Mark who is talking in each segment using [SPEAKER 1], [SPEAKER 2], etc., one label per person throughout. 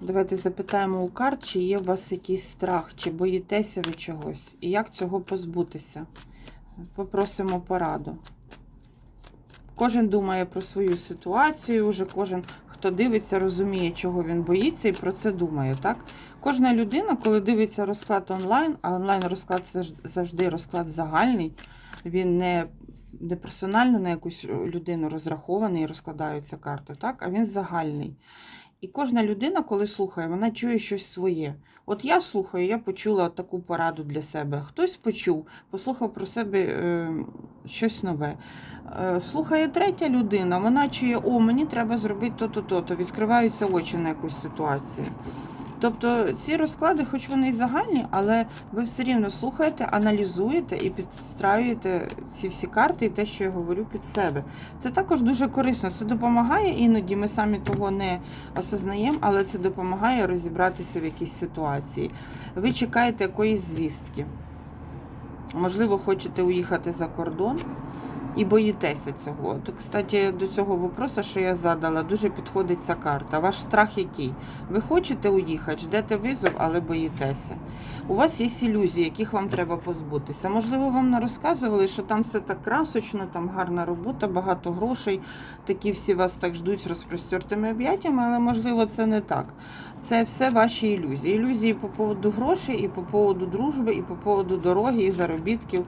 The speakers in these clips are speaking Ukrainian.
[SPEAKER 1] Давайте запитаємо у карт, чи є у вас якийсь страх, чи боїтеся ви чогось, і як цього позбутися. Попросимо пораду. Кожен думає про свою ситуацію, вже кожен, хто дивиться, розуміє, чого він боїться, і про це думає. Так? Кожна людина, коли дивиться розклад онлайн, а онлайн розклад це завжди розклад загальний, він не, не персонально на якусь людину розрахований і розкладаються карти, так? а він загальний. І кожна людина, коли слухає, вона чує щось своє. От я слухаю, я почула таку пораду для себе. Хтось почув, послухав про себе е, щось нове. Е, слухає третя людина, вона чує, о, мені треба зробити то-то, то-то, відкриваються очі на якусь ситуацію. Тобто ці розклади, хоч вони і загальні, але ви все рівно слухаєте, аналізуєте і підстраюєте ці всі карти і те, що я говорю під себе. Це також дуже корисно. Це допомагає іноді. Ми самі того не осознаємо, але це допомагає розібратися в якійсь ситуації. Ви чекаєте якоїсь звістки. Можливо, хочете уїхати за кордон і боїтеся цього. От, кстати, до цього вопросу, що я задала, дуже підходить ця карта. Ваш страх який? Ви хочете уїхати, ждете визов, але боїтеся. У вас є ілюзії, яких вам треба позбутися. Можливо, вам не розказували, що там все так красочно, там гарна робота, багато грошей. Такі всі вас так ждуть з розпростертими об'яттями, але можливо це не так. Це все ваші ілюзії. Ілюзії по поводу грошей, і по поводу дружби, і по поводу дороги, і заробітків,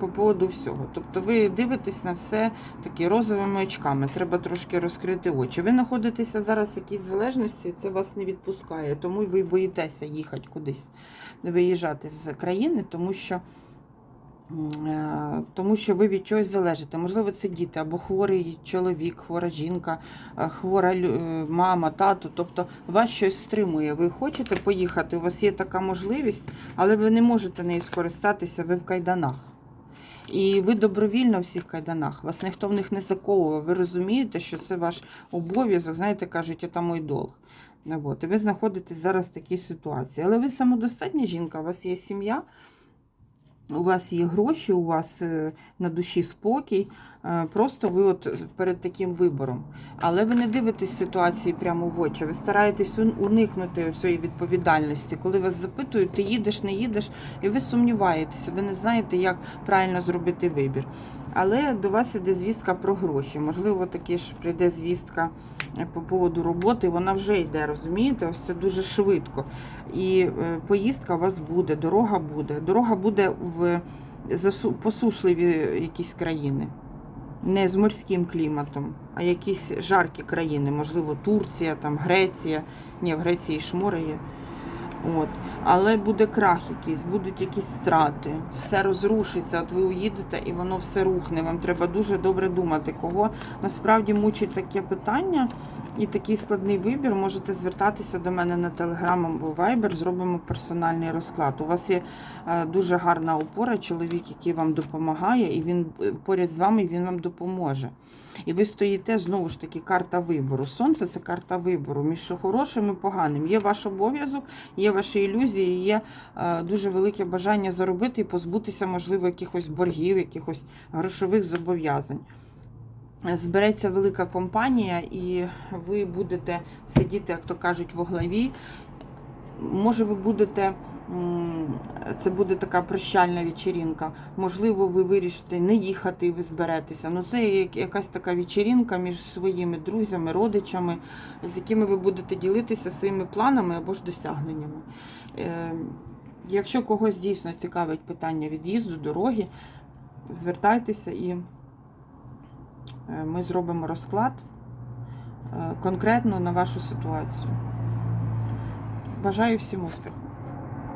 [SPEAKER 1] по поводу всього. Тобто ви дивитесь на все такі розовими очками. Треба трошки розкрити очі. Ви знаходитеся зараз в якійсь залежності, це вас не відпускає, тому ви боїтеся їхати кудись, виїжджати з країни, тому що. е, Тому що ви від чогось залежите. Можливо, це діти або хворий чоловік, хвора жінка, е, хвора е, мама, тато. Тобто вас щось стримує. Ви хочете поїхати, у вас є така можливість, але ви не можете нею скористатися, ви в кайданах. І ви добровільно в всіх кайданах, вас ніхто в них не заковував. Ви розумієте, що це ваш обов'язок, знаєте, кажуть, це мій долг. От. І ви знаходитесь зараз в такій ситуації. Але ви самодостатня жінка, у вас є сім'я, у вас є гроші, у вас е, на душі спокій. Е, Просто ви от перед таким вибором. Але ви не дивитесь ситуації прямо в очі. Ви стараєтесь ун- уникнути цієї відповідальності. Коли вас запитують, ти їдеш, не їдеш, і ви сумніваєтеся, ви не знаєте, як правильно зробити вибір. Але до вас іде звістка про гроші. Можливо, таки ж прийде звістка е, по поводу роботи. Вона вже йде, розумієте? Ось це дуже швидко. І е, поїздка у вас буде, дорога буде. Дорога буде в посушливі якісь країни. Не з морським кліматом, а якісь жаркі країни, можливо, Турція, там, Греція. Ні, в Греції шмори є. От. Але буде крах якийсь, будуть якісь страти, все розрушиться. От ви уїдете і воно все рухне. Вам треба дуже добре думати, кого насправді мучить таке питання і такий складний вибір. Можете звертатися до мене на Telegram або Viber, зробимо персональний розклад. У вас є е, дуже гарна опора, чоловік, який вам допомагає, і він е, поряд з вами він вам допоможе. І ви стоїте знову ж таки карта вибору. Сонце це карта вибору між хорошим і поганим. Є ваш обов'язок, є ваші ілюзії, є е, дуже велике бажання заробити і позбутися, можливо, якихось боргів, якихось грошових зобов'язань. Збереться велика компанія, і ви будете сидіти, як то кажуть, в главі. Може, ви будете. Це буде така прощальна вечеринка. Можливо, ви вирішите не їхати і ви зберетеся. Ну, це якась така вечеринка між своїми друзями, родичами, з якими ви будете ділитися своїми планами або ж досягненнями. Е, Якщо когось дійсно цікавить питання від'їзду, дороги, звертайтеся і ми зробимо розклад е, конкретно на вашу ситуацію. Бажаю всім успіху!